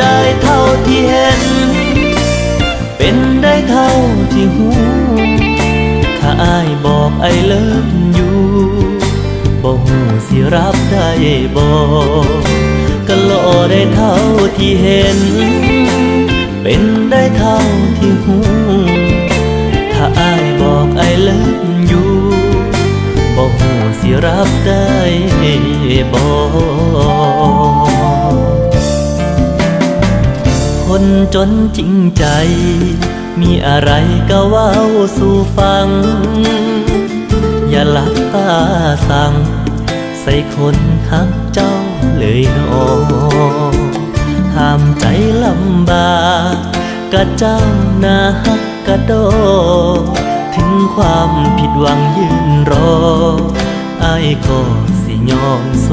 ได้เท่าที่เห็น เป็นได้เท่าที่หูถ้าอายบอกไอเลิฟอยู่บ่หูสิรับได้บ่ก็รอได้เท่าที่เห็น เป็นได้เท่าที่หูถ้าอายบอกไอเลิฟอยู่บ่หูสิรับได้บ่ คนจนจริงใจ มีอะไรก็เว้าสู่ฟัง อย่าหลับตาสั่ง ใส่คนหักเจ้าเลยนอห้ามใจลำบากกะเจ้านาฮักกะโด ถึงความผิดหวังยืนรอ ไอายก็สิยอมโส